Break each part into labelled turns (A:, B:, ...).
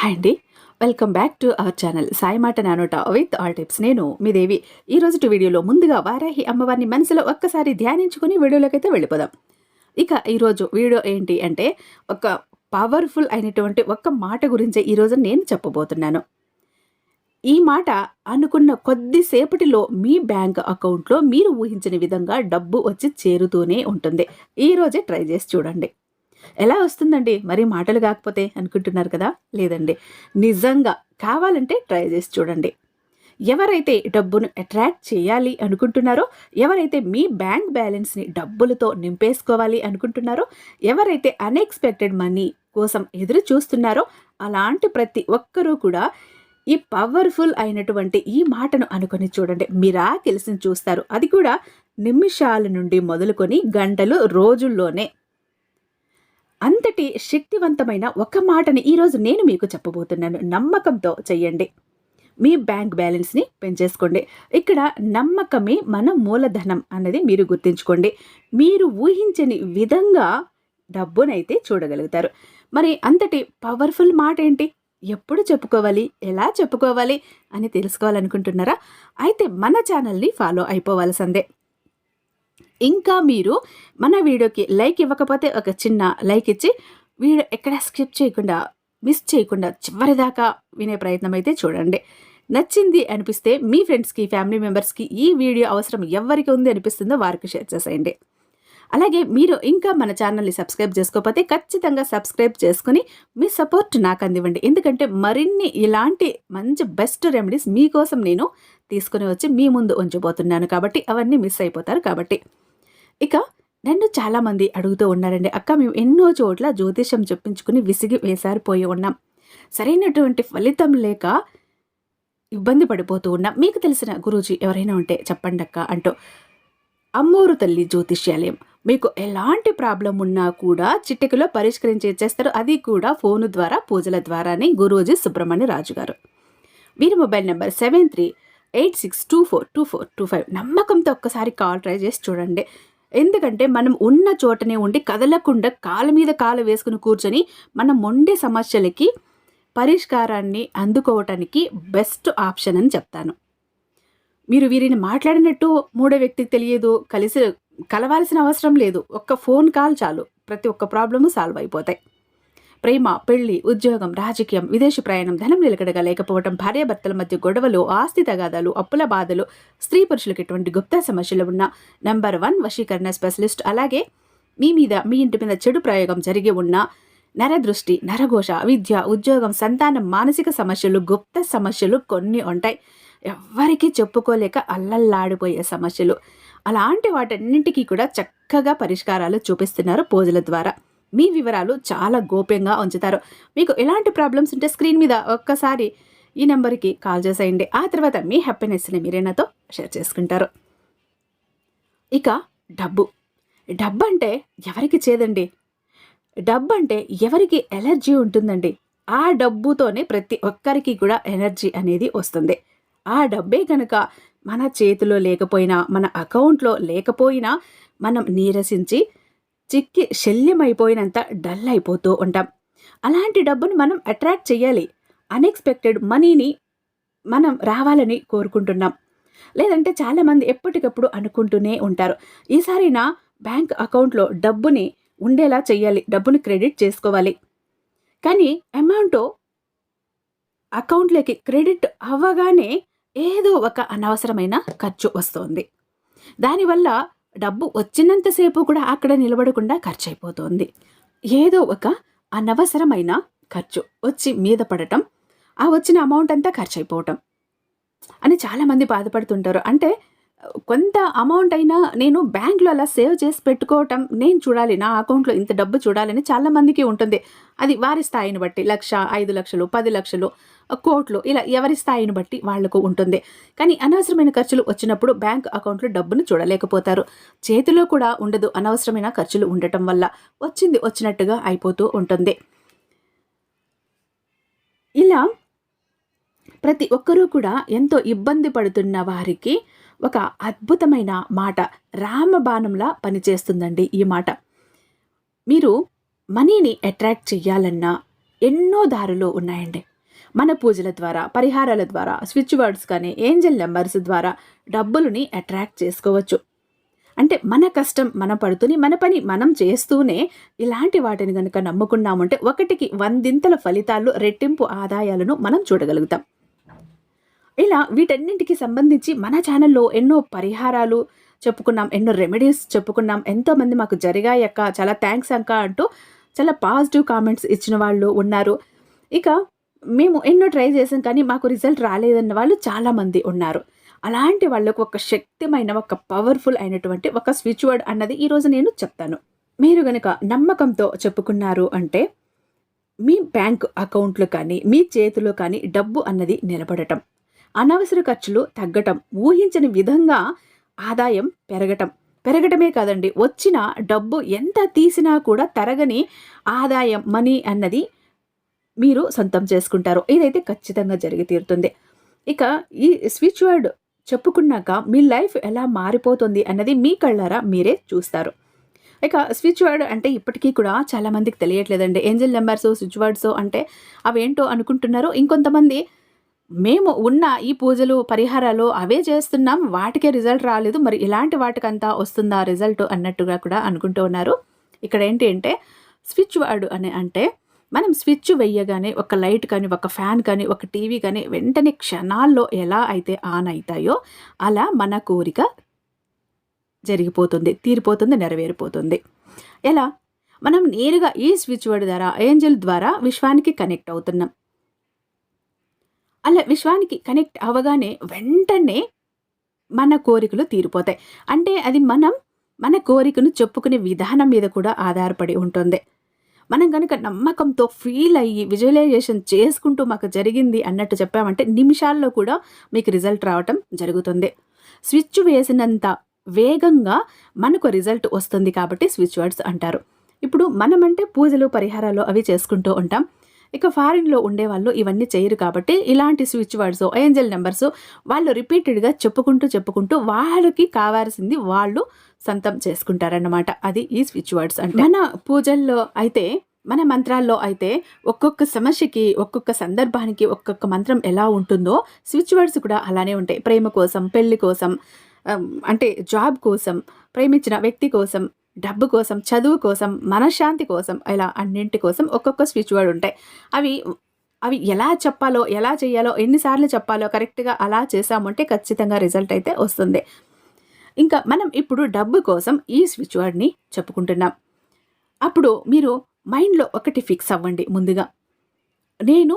A: Hi అండి. Welcome back to our channel Sai మాట నానోట విత్ ఆల్ టిప్స్ నేను మీ దేవి. ఈ రోజు వీడియోలో ముందుగా వారాహి అమ్మవారిని మనసులో ఒక్కసారి ధ్యానించుకుని వీడియోలోకైతే వెళ్ళిపోదాం. ఇక ఈరోజు వీడియో ఏంటి అంటే ఒక పవర్ఫుల్ అయినటువంటి ఒక్క మాట గురించి ఈరోజు నేను చెప్పబోతున్నాను. ఈ మాట అనుకున్న కొద్దిసేపటిలో మీ బ్యాంక్ అకౌంట్లో మీరు ఊహించిన విధంగా డబ్బు వచ్చి చేరుతూనే ఉంటుంది. ఈరోజే ట్రై చేసి చూడండి. ఎలా వస్తుందండి? మరి మాటలు కాకపోతే అనుకుంటున్నారు కదా? లేదండి. నిజంగా కావాలంటే ట్రై చేసి చూడండి. ఎవరైతే డబ్బును అట్రాక్ట్ చేయాలి అనుకుంటున్నారో ఎవరైతే మీ బ్యాంక్ బ్యాలెన్స్ని డబ్బులతో నింపేసుకోవాలి అనుకుంటున్నారో ఎవరైతే అన్ఎక్స్పెక్టెడ్ మనీ కోసం ఎదురు చూస్తున్నారో అలాంటి ప్రతి ఒక్కరూ కూడా ఈ పవర్ఫుల్ అయినటువంటి ఈ మాటను అనుకొని చూడండి. మిరాకిల్స్ని చూస్తారు. అది కూడా నిమిషాల నుండి మొదలుకొని గంటలు రోజుల్లోనే. అంతటి శక్తివంతమైన ఒక మాటని ఈరోజు నేను మీకు చెప్పబోతున్నాను. నమ్మకంతో చెయ్యండి. మీ బ్యాంక్ బ్యాలెన్స్ని పెంచేసుకోండి. ఇక్కడ నమ్మకమే మన మూలధనం అన్నది మీరు గుర్తుంచుకోండి. మీరు ఊహించని విధంగా డబ్బునైతే చూడగలుగుతారు. మరి అంతటి పవర్ఫుల్ మాట ఏంటి ఎప్పుడు చెప్పుకోవాలి? ఎలా చెప్పుకోవాలి? అని తెలుసుకోవాలనుకుంటున్నారా? అయితే మన ఛానల్ని ఫాలో అయిపోవాల్సిందే. ఇంకా మీరు మన వీడియోకి లైక్ ఇవ్వకపోతే ఒక చిన్న లైక్ ఇచ్చి వీడియో ఎక్కడ స్కిప్ చేయకుండా మిస్ చేయకుండా చివరిదాకా వినే ప్రయత్నం అయితే చూడండి. నచ్చింది అనిపిస్తే మీ ఫ్రెండ్స్కి ఫ్యామిలీ మెంబర్స్కి ఈ వీడియో అవసరం ఎవరికి ఉంది అనిపిస్తుందో వారికి షేర్ చేసేయండి. అలాగే మీరు ఇంకా మన ఛానల్ని సబ్స్క్రైబ్ చేసుకోకపోతే ఖచ్చితంగా సబ్స్క్రైబ్ చేసుకుని మీ సపోర్ట్ నాకు అందివ్వండి. ఎందుకంటే మరిన్ని ఇలాంటి మంచి బెస్ట్ రెమెడీస్ మీకోసం నేను తీసుకుని వచ్చి మీ ముందు ఉంచబోతున్నాను కాబట్టి అవన్నీ మిస్ అయిపోతారు కాబట్టి. ఇక నన్ను చాలామంది అడుగుతూ ఉన్నారండి. అక్క మేము ఎన్నో చోట్ల జ్యోతిషం చెప్పించుకుని విసిగి వేసారిపోయి ఉన్నాం. సరైనటువంటి ఫలితం లేక ఇబ్బంది పడిపోతూ ఉన్నాం. మీకు తెలిసిన గురూజీ ఎవరైనా ఉంటే చెప్పండి అక్క అంటూ అమ్మూరు తల్లి జ్యోతిష్యాలయం. మీకు ఎలాంటి ప్రాబ్లం ఉన్నా కూడా చిటికలో పరిష్కరించి చేస్తారు. అది కూడా ఫోను ద్వారా పూజల ద్వారానే గురూజీ సుబ్రహ్మణ్య రాజు గారు. వీరి mobile number seven three eight six two four two four two five. నమ్మకంతో ఒక్కసారి కాల్ ట్రై చేసి చూడండి. ఎందుకంటే మనం ఉన్న చోటనే ఉండి కదలకుండా కాలు మీద కాలు వేసుకుని కూర్చొని మనం ఉండే సమస్యలకి పరిష్కారాన్ని అందుకోవటానికి బెస్ట్ ఆప్షన్ అని చెప్తాను. మీరు వీరిని మాట్లాడినట్టు మూడో వ్యక్తికి తెలియదు కలిసి కలవాల్సిన అవసరం లేదు. ఒక్క ఫోన్ కాల్ చాలు. ప్రతి ఒక్క ప్రాబ్లము సాల్వ్ అయిపోతాయి. ప్రేమ పెళ్ళి ఉద్యోగం రాజకీయం విదేశీ ప్రయాణం ధనం నిలకడగా లేకపోవడం భార్యాభర్తల మధ్య గొడవలు ఆస్తి తగాదాలు అప్పుల బాధలు స్త్రీ పురుషులకు ఎటువంటి గుప్త సమస్యలు ఉన్న నెంబర్ వన్ వశీకరణ స్పెషలిస్ట్. అలాగే మీ మీద మీ ఇంటి మీద చెడు ప్రయోగం జరిగి ఉన్న నరదృష్టి నరఘోష విద్య ఉద్యోగం సంతానం మానసిక సమస్యలు గుప్త సమస్యలు కొన్ని ఉంటాయి. ఎవ్వరికీ చెప్పుకోలేక అల్లల్లాడిపోయే సమస్యలు. అలాంటి వాటన్నింటికీ కూడా చక్కగా పరిష్కారాలు చూపిస్తున్నారు పూజల ద్వారా. మీ వివరాలు చాలా గోప్యంగా ఉంచుతారు. మీకు ఎలాంటి ప్రాబ్లమ్స్ ఉంటే స్క్రీన్ మీద ఒక్కసారి ఈ నెంబర్కి కాల్ చేసేయండి. ఆ తర్వాత మీ హ్యాపీనెస్ని మీరే నాతో షేర్ చేసుకుంటారు. ఇక డబ్బు. డబ్బు అంటే ఎవరికి చేదండి? డబ్బు అంటే ఎవరికి ఎలర్జీ ఉంటుందండి? ఆ డబ్బుతోనే ప్రతి ఒక్కరికి కూడా ఎనర్జీ అనేది వస్తుంది. ఆ డబ్బే కనుక మన చేతిలో లేకపోయినా మన అకౌంట్లో లేకపోయినా మనం నీరసించి చిక్కి శల్యమైపోయినంత డల్ అయిపోతూ ఉంటాం. అలాంటి డబ్బును మనం అట్రాక్ట్ చేయాలి అన్ఎక్స్పెక్టెడ్ మనీని మనం రావాలని కోరుకుంటున్నాం. లేదంటే చాలామంది ఎప్పటికప్పుడు అనుకుంటూనే ఉంటారు. ఈసారి నా బ్యాంక్ అకౌంట్లో డబ్బుని ఉండేలా చేయాలి డబ్బుని క్రెడిట్ చేసుకోవాలి. కానీ అమౌంట్ అకౌంట్లోకి క్రెడిట్ అవ్వగానే ఏదో ఒక అనవసరమైన ఖర్చు వస్తుంది. దానివల్ల డబ్బు వచ్చినంతసేపు కూడా అక్కడ నిలబడకుండా ఖర్చు అయిపోతుంది ఏదో ఒక అనవసరమైన ఖర్చు వచ్చి మీద పడటం ఆ వచ్చిన అమౌంట్ అంతా ఖర్చు అయిపోవటం అని చాలామంది బాధపడుతుంటారు. అంటే కొంత అమౌంట్ అయినా నేను బ్యాంక్లో అలా సేవ్ చేసి పెట్టుకోవటం నేను చూడాలి నా అకౌంట్లో ఇంత డబ్బు చూడాలని చాలామందికి ఉంటుంది. అది వారి స్థాయిని బట్టి లక్ష ఐదు లక్షలు పది లక్షలు కోట్లు ఇలా ఎవరి స్థాయిని బట్టి వాళ్ళకు ఉంటుంది. కానీ అనవసరమైన ఖర్చులు వచ్చినప్పుడు బ్యాంక్ అకౌంట్లో డబ్బును చూడలేకపోతారు. చేతిలో కూడా ఉండదు అనవసరమైన ఖర్చులు ఉండటం వల్ల వచ్చింది వచ్చినట్టుగా అయిపోతూ ఉంటుంది. ఇలా ప్రతి ఒక్కరూ కూడా ఎంతో ఇబ్బంది పడుతున్న వారికి ఒక అద్భుతమైన మాట. రామబాణంలా పనిచేస్తుందండి ఈ మాట. మీరు మనీని అట్రాక్ట్ చెయ్యాలన్నా ఎన్నో దారులు ఉన్నాయండి. మన పూజల ద్వారా పరిహారాల ద్వారా స్విచ్ వర్డ్స్ కానీ ఏంజల్ నెంబర్స్ ద్వారా డబ్బులని అట్రాక్ట్ చేసుకోవచ్చు. అంటే మన కష్టం మన పడుతుని మన పని మనం చేస్తూనే ఇలాంటి వాటిని కనుక నమ్ముకున్నామంటే ఒకటికి వందింతల ఫలితాలు రెట్టింపు ఆదాయాలను మనం చూడగలుగుతాం. ఇలా వీటన్నింటికి సంబంధించి మన ఛానల్లో ఎన్నో పరిహారాలు చెప్పుకున్నాం ఎన్నో రెమెడీస్ చెప్పుకున్నాం ఎంతోమంది మాకు జరిగాయక్క చాలా థ్యాంక్స్ అక్క అంటూ చాలా పాజిటివ్ కామెంట్స్ ఇచ్చిన వాళ్ళు ఉన్నారు. ఇక మేము ఎన్నో ట్రై చేసాం కానీ మాకు రిజల్ట్ రాలేదన్న వాళ్ళు చాలామంది ఉన్నారు. అలాంటి వాళ్ళకు ఒక శక్తిమైన ఒక పవర్ఫుల్ అయినటువంటి ఒక స్విచ్ వర్డ్ అన్నది ఈరోజు నేను చెప్తాను. మీరు గనుక నమ్మకంతో చెప్పుకున్నారు అంటే మీ బ్యాంక్ అకౌంట్లో కానీ మీ చేతిలో కానీ డబ్బు అన్నది నిలబడటం. అనవసర ఖర్చులు తగ్గటం ఊహించని విధంగా ఆదాయం పెరగటం. పెరగటమే కాదండి వచ్చిన డబ్బు ఎంత తీసినా కూడా తరగని ఆదాయం మనీ అన్నది మీరు సొంతం చేసుకుంటారు. ఇదైతే ఖచ్చితంగా జరిగి తీరుతుంది. ఇక ఈ స్విచ్ వర్డ్ చెప్పుకున్నాక మీ లైఫ్ ఎలా మారిపోతుంది అన్నది మీ కళ్ళారా మీరే చూస్తారు. ఇక స్విచ్ వర్డ్ అంటే ఇప్పటికీ కూడా చాలామందికి తెలియట్లేదండి. ఏంజల్ నెంబర్స్ స్విచ్ వర్డ్స్ అంటే అవేంటో అనుకుంటున్నారు. ఇంకొంతమంది మేము ఉన్న ఈ పూజలు పరిహారాలు అవే చేస్తున్నాం. వాటికే రిజల్ట్ రాలేదు. మరి ఇలాంటి వాటికంతా వస్తుందా రిజల్ట్ అన్నట్టుగా కూడా అనుకుంటూ ఉన్నారు. ఇక్కడ ఏంటి అంటే స్విచ్ వర్డ్ అని అంటే మనం స్విచ్ వెయ్యగానే ఒక లైట్ కానీ ఒక ఫ్యాన్ కానీ ఒక టీవీ కానీ వెంటనే క్షణాల్లో ఎలా అయితే ఆన్ అవుతాయో అలా మన కోరిక జరిగిపోతుంది తీరిపోతుంది నెరవేరిపోతుంది. ఎలా? మనం నేరుగా ఈ స్విచ్ వర్డ్ ద్వారా ఏంజల్ ద్వారా విశ్వానికి కనెక్ట్ అవుతున్నాం. అలా విశ్వానికి కనెక్ట్ అవ్వగానే వెంటనే మన కోరికలు తీరిపోతాయి. అంటే అది మనం మన కోరికను చెప్పుకునే విధానం మీద కూడా ఆధారపడి ఉంటుంది. మనం కనుక నమ్మకంతో ఫీల్ అయ్యి విజువలైజేషన్ చేసుకుంటూ మాకు జరిగింది అన్నట్టు చెప్పామంటే నిమిషాల్లో కూడా మీకు రిజల్ట్ రావటం జరుగుతుంది. స్విచ్ వేసినంత వేగంగా మనకు రిజల్ట్ వస్తుంది కాబట్టి స్విచ్ వర్డ్స్ అంటారు. ఇప్పుడు మనమంటే పూజలు పరిహారాలు అవి చేసుకుంటూ ఉంటాం. ఇక ఫారిన్లో ఉండేవాళ్ళు ఇవన్నీ చేయరు కాబట్టి ఇలాంటి స్విచ్ వర్డ్స్ ఏంజల్ నెంబర్స్ వాళ్ళు రిపీటెడ్గా చెప్పుకుంటూ చెప్పుకుంటూ వాళ్ళకి కావాల్సింది వాళ్ళు సొంతం చేసుకుంటారన్నమాట. అది ఈ స్విచ్ వర్డ్స్ అంటే. మన పూజల్లో అయితే మన మంత్రాల్లో అయితే ఒక్కొక్క సమస్యకి ఒక్కొక్క సందర్భానికి ఒక్కొక్క మంత్రం ఎలా ఉంటుందో స్విచ్ వర్డ్స్ కూడా అలానే ఉంటాయి. ప్రేమ కోసం పెళ్ళి కోసం అంటే జాబ్ కోసం ప్రేమించిన వ్యక్తి కోసం డబ్బు కోసం చదువు కోసం మనశ్శాంతి కోసం ఇలా అన్నింటి కోసం ఒక్కొక్క స్విచ్ వర్డ్ ఉంటాయి. అవి అవి ఎలా చెప్పాలో ఎలా చేయాలో ఎన్నిసార్లు చెప్పాలో కరెక్ట్గా అలా చేసామంటే ఖచ్చితంగా రిజల్ట్ అయితే వస్తుంది. ఇంకా మనం ఇప్పుడు డబ్బు కోసం ఈ స్విచ్ వర్డ్ని చెప్పుకుంటున్నాం. అప్పుడు మీరు మైండ్లో ఒకటి ఫిక్స్ అవ్వండి ముందుగా. నేను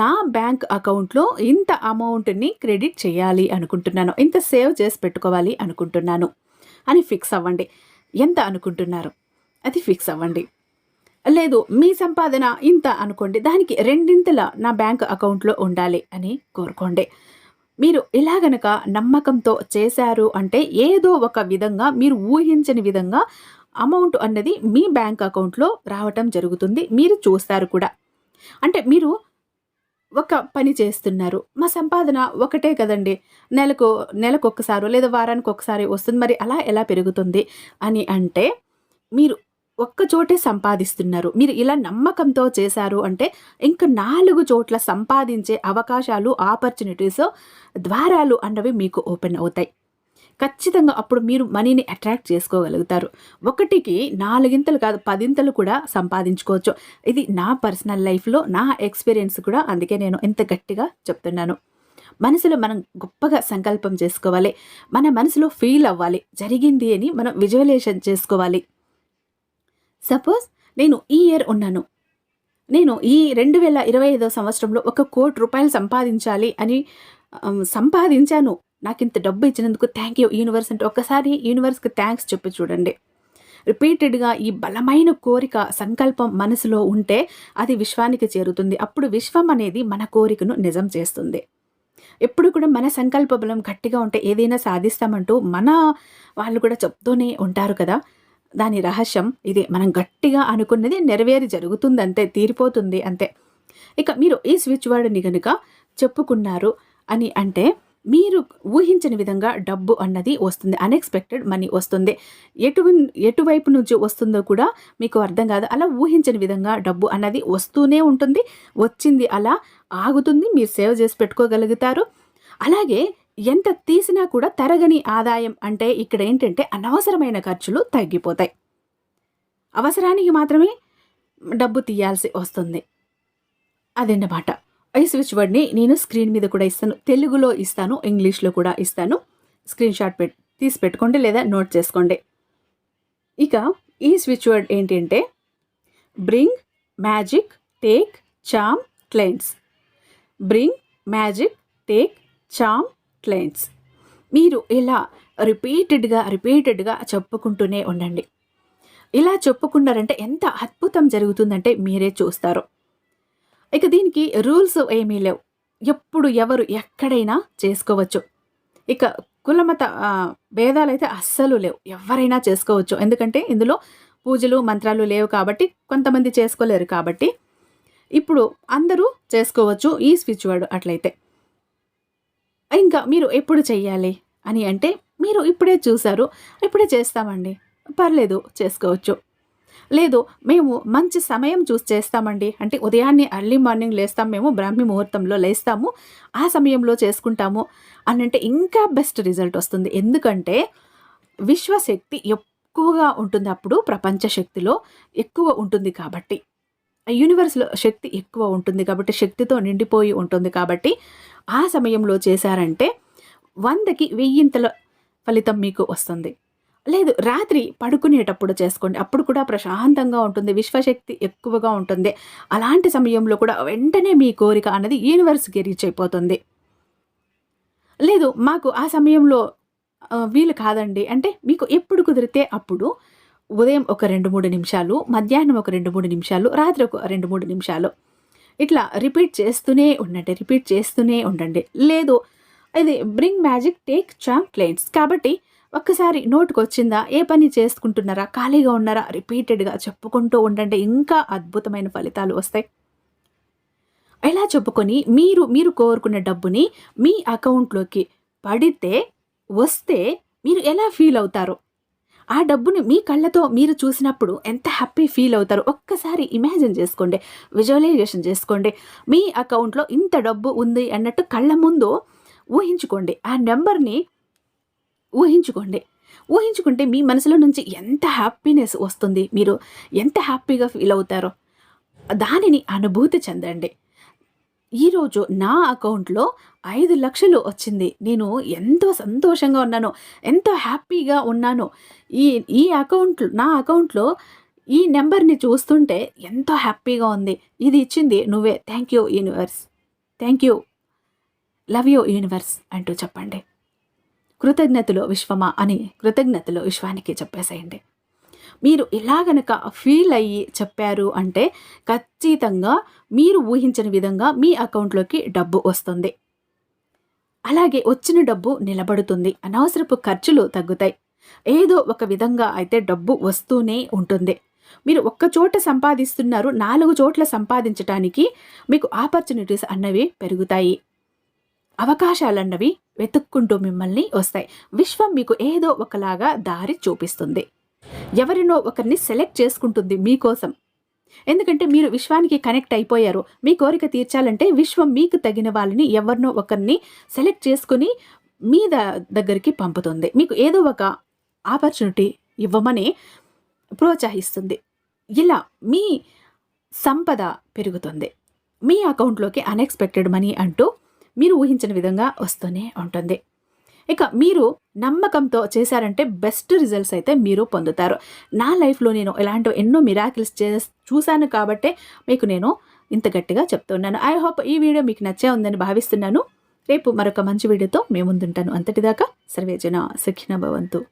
A: నా బ్యాంక్ అకౌంట్లో ఇంత అమౌంట్ని క్రెడిట్ చేయాలి అనుకుంటున్నాను ఇంత సేవ్ చేసి పెట్టుకోవాలి అనుకుంటున్నాను అని ఫిక్స్ అవ్వండి. ఎంత అనుకుంటున్నారు? అది ఫిక్స్ అవ్వండి. లేదు మీ సంపాదన ఇంత అనుకోండి దానికి రెండింతల నా బ్యాంక్ అకౌంట్లో ఉండాలి అని కోరుకోండి. మీరు ఇలా గనక నమ్మకంతో చేశారు అంటే ఏదో ఒక విధంగా మీరు ఊహించని విధంగా అమౌంట్ అన్నది మీ బ్యాంక్ అకౌంట్లో రావటం జరుగుతుంది మీరు చూస్తారు కూడా. అంటే మీరు ఒక పని చేస్తున్నారు. మా సంపాదన ఒకటే కదండి. నెలకు నెలకు ఒక్కసారి లేదా వారానికి ఒకసారి వస్తుంది. మరి అలా ఎలా పెరుగుతుంది అని అంటే మీరు ఒక్క చోటే సంపాదిస్తున్నారు. మీరు ఇలా నమ్మకంతో చేశారు అంటే ఇంకా నాలుగు చోట్ల సంపాదించే అవకాశాలు ఆపర్చునిటీస్ ద్వారాలు అన్నవి మీకు ఓపెన్ అవుతాయి. ఖచ్చితంగా అప్పుడు మీరు మనీని అట్రాక్ట్ చేసుకోగలుగుతారు. ఒకటికి నాలుగింతలు కాదు పదింతలు కూడా సంపాదించుకోవచ్చు. ఇది నా పర్సనల్ లైఫ్లో నా ఎక్స్పీరియన్స్ కూడా అందుకే నేను ఇంత గట్టిగా చెప్తున్నాను. మనసులో మనం గొప్పగా సంకల్పం చేసుకోవాలి. మన మనసులో ఫీల్ అవ్వాలి. జరిగింది అని మనం విజువలేషన్ చేసుకోవాలి. సపోజ్ నేను ఈ ఇయర్ ఉన్నాను. నేను ఈ రెండు వేల ఇరవై ఐదో సంవత్సరంలో ఒక కోటి రూపాయలు సంపాదించాలి అని సంపాదించాను. నాకు ఇంత డబ్బు ఇచ్చినందుకు థ్యాంక్ యూ యూనివర్స్ అంటే ఒక్కసారి యూనివర్స్కి థ్యాంక్స్ చెప్పి చూడండి. రిపీటెడ్గా ఈ బలమైన కోరిక సంకల్పం మనసులో ఉంటే అది విశ్వానికి చేరుతుంది. అప్పుడు విశ్వం అనేది మన కోరికను నిజం చేస్తుంది. ఎప్పుడు కూడా మన సంకల్ప బలం గట్టిగా ఉంటే ఏదైనా సాధిస్తామంటూ మన వాళ్ళు కూడా చెప్తూనే ఉంటారు కదా. దాని రహస్యం ఇది. మనం గట్టిగా అనుకున్నది నెరవేరి జరుగుతుంది అంతే తీరిపోతుంది అంతే. ఇక మీరు ఈ స్విచ్ వర్డ్ని కనుక చెప్పుకున్నారు అని అంటే మీరు ఊహించని విధంగా డబ్బు అన్నది వస్తుంది. అన్ఎక్స్పెక్టెడ్ మనీ వస్తుంది. ఎటు ఎటువైపు నుంచి వస్తుందో కూడా మీకు అర్థం కాదు. అలా ఊహించని విధంగా డబ్బు అన్నది వస్తూనే ఉంటుంది. వచ్చింది అలా ఆగుతుంది. మీరు సేవ్ చేసి పెట్టుకోగలుగుతారు. అలాగే ఎంత తీసినా కూడా తరగని ఆదాయం అంటే ఇక్కడ ఏంటంటే అనవసరమైన ఖర్చులు తగ్గిపోతాయి. అవసరానికి మాత్రమే డబ్బు తీయాల్సి వస్తుంది. అదన్నమాట. ఈ స్విచ్ వర్డ్ని నేను స్క్రీన్ మీద కూడా ఇస్తాను. తెలుగులో ఇస్తాను ఇంగ్లీష్లో కూడా ఇస్తాను. స్క్రీన్ షాట్ పెట్ తీసి పెట్టుకోండి లేదా నోట్ చేసుకోండి. ఇక ఈ స్విచ్ వర్డ్ ఏంటంటే bring magic take charm clients bring magic take charm clients మీరు ఇలా రిపీటెడ్గా రిపీటెడ్గా చెప్పుకుంటూనే ఉండండి. ఇలా చెప్పుకున్నారంటే ఎంత అద్భుతం జరుగుతుందంటే మీరే చూస్తారు. ఇక దీనికి రూల్స్ ఏమీ లేవు. ఎప్పుడు ఎవరు ఎక్కడైనా చేసుకోవచ్చు. ఇక కులమత భేదాలు అయితే అస్సలు లేవు. ఎవరైనా చేసుకోవచ్చు. ఎందుకంటే ఇందులో పూజలు మంత్రాలు లేవు కాబట్టి కొంతమంది చేసుకోలేరు కాబట్టి ఇప్పుడు అందరూ చేసుకోవచ్చు ఈ స్విచ్ వర్డ్ అట్లయితే. ఇంకా మీరు ఎప్పుడు చెయ్యాలి అని అంటే మీరు ఇప్పుడే చూశారు ఇప్పుడే చేస్తామండి. పర్లేదు చేసుకోవచ్చు. లేదు మేము మంచి సమయం చూసి చేస్తామండి. అంటే ఉదయాన్నే అర్లీ మార్నింగ్ లేస్తాం మేము బ్రాహ్మీ ముహూర్తంలో లేస్తాము ఆ సమయంలో చేసుకుంటాము అని అంటే ఇంకా బెస్ట్ రిజల్ట్ వస్తుంది. ఎందుకంటే విశ్వశక్తి ఎక్కువగా ఉంటుంది అప్పుడు ప్రపంచ శక్తిలో ఎక్కువ ఉంటుంది కాబట్టి. యూనివర్స్లో శక్తి ఎక్కువ ఉంటుంది కాబట్టి శక్తితో నిండిపోయి ఉంటుంది కాబట్టి ఆ సమయంలో చేశారంటే వందకి వెయ్యింతల ఫలితం మీకు వస్తుంది. లేదు రాత్రి పడుకునేటప్పుడు చేసుకోండి. అప్పుడు కూడా ప్రశాంతంగా ఉంటుంది విశ్వశక్తి ఎక్కువగా ఉంటుంది. అలాంటి సమయంలో కూడా వెంటనే మీ కోరిక అన్నది యూనివర్స్కి రీచ్ అయిపోతుంది. లేదు మాకు ఆ సమయంలో వీలు కాదండి. అంటే మీకు ఎప్పుడు కుదిరితే అప్పుడు ఉదయం ఒక రెండు మూడు నిమిషాలు మధ్యాహ్నం ఒక రెండు మూడు నిమిషాలు రాత్రి ఒక రెండు మూడు నిమిషాలు ఇట్లా రిపీట్ చేస్తూనే ఉండండి రిపీట్ చేస్తూనే ఉండండి. లేదు ఇది bring magic take charm clients కాబట్టి ఒక్కసారి నోటుకు వచ్చిందా ఏ పని చేసుకుంటున్నారా? ఖాళీగా ఉన్నారా? రిపీటెడ్గా చెప్పుకుంటూ ఉండండి. ఇంకా అద్భుతమైన ఫలితాలు వస్తాయి. ఎలా చెప్పుకొని మీరు మీరు కోరుకున్న డబ్బుని మీ అకౌంట్లోకి పడితే వస్తే మీరు ఎలా ఫీల్ అవుతారు? ఆ డబ్బుని మీ కళ్ళతో మీరు చూసినప్పుడు ఎంత హ్యాపీ ఫీల్ అవుతారు? ఒక్కసారి ఇమాజిన్ చేసుకోండి. విజువలైజేషన్ చేసుకోండి. మీ అకౌంట్లో ఇంత డబ్బు ఉంది అన్నట్టు కళ్ళ ముందు ఊహించుకోండి. ఆ నెంబర్ని ఊహించుకోండి. ఊహించుకుంటే మీ మనసులో నుంచి ఎంత హ్యాపీనెస్ వస్తుంది? మీరు ఎంత హ్యాపీగా ఫీల్ అవుతారో. దానిని అనుభూతి చెందండి. ఈరోజు నా అకౌంట్లో ఐదు లక్షలు వచ్చింది. నేను ఎంతో సంతోషంగా ఉన్నాను. ఎంతో హ్యాపీగా ఉన్నాను. ఈ ఈ అకౌంట్ నా అకౌంట్లో ఈ నెంబర్ని చూస్తుంటే ఎంతో హ్యాపీగా ఉంది. ఇది ఇచ్చింది నువ్వే. Thank you universe thank you love you universe అంటూ చెప్పండి. కృతజ్ఞతలు విశ్వమా అని కృతజ్ఞతలు విశ్వానికి చెప్పేసేయండి. మీరు ఇలా గనక ఫీల్ అయ్యి చెప్పారు అంటే ఖచ్చితంగా మీరు ఊహించిన విధంగా మీ అకౌంట్లోకి డబ్బు వస్తుంది. అలాగే వచ్చిన డబ్బు నిలబడుతుంది. అనవసరపు ఖర్చులు తగ్గుతాయి. ఏదో ఒక విధంగా అయితే డబ్బు వస్తూనే ఉంటుంది. మీరు ఒక్క చోట సంపాదిస్తున్నారు నాలుగు చోట్ల సంపాదించటానికి మీకు ఆపర్చునిటీస్ అన్నవి పెరుగుతాయి. అవకాశాలు అన్నవి వెతుక్కుంటూ మిమ్మల్ని వస్తాయి. విశ్వం మీకు ఏదో ఒకలాగా దారి చూపిస్తుంది. ఎవరినో ఒకరిని సెలెక్ట్ చేసుకుంటుంది మీకోసం. ఎందుకంటే మీరు విశ్వానికి కనెక్ట్ అయిపోయారు. మీ కోరిక తీర్చాలంటే విశ్వం మీకు తగిన వాళ్ళని ఎవరినో ఒకరిని సెలెక్ట్ చేసుకుని మీ దగ్గరికి పంపుతుంది. మీకు ఏదో ఒక ఆపర్చునిటీ ఇవ్వమని ప్రోత్సహిస్తుంది. ఇలా మీ సంపద పెరుగుతుంది. మీ అకౌంట్లోకి అన్ఎక్స్పెక్టెడ్ మనీ అంటూ మీరు ఊహించిన విధంగా వస్తూనే ఉంటుంది. ఇక మీరు నమ్మకంతో చేశారంటే బెస్ట్ రిజల్ట్స్ అయితే మీరు పొందుతారు. నా లైఫ్లో నేను ఇలాంటి ఎన్నో మిరాకిల్స్ చే చూశాను కాబట్టే మీకు నేను ఇంత గట్టిగా చెప్తున్నాను ఐ హోప్ ఈ వీడియో మీకు నచ్చే ఉందని భావిస్తున్నాను. రేపు మరొక మంచి వీడియోతో మేము ముందుంటాను. అంతటిదాకా సర్వేజన సుఖిన భవంతు.